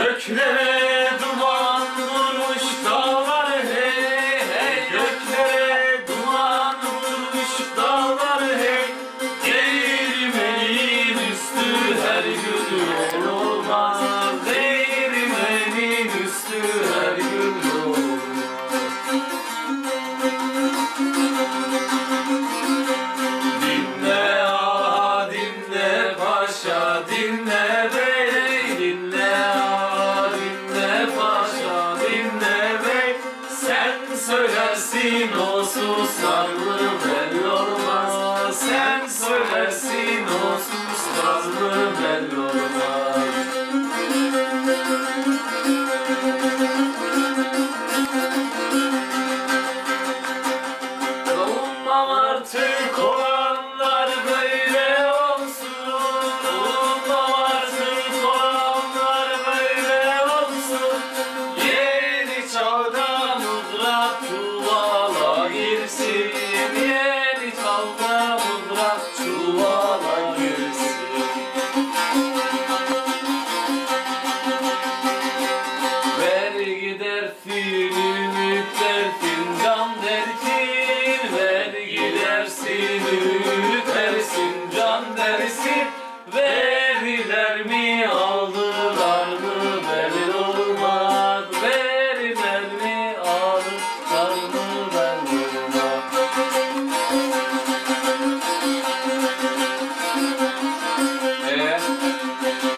Göklere duman vurmuş dağlar hey hey. Göklere duman vurmuş dağlar hey. Değirmenin üstü her gün olmaz. Değirmenin üstü her gün olmaz. Dinle ah dinle paşa dinle. be sarlı belli olmaz. Sen söylersin olsun sarlı belli olmaz. Doğmam artık olanlar gidersin, ümitlersin, gam dersin, ver gidersin,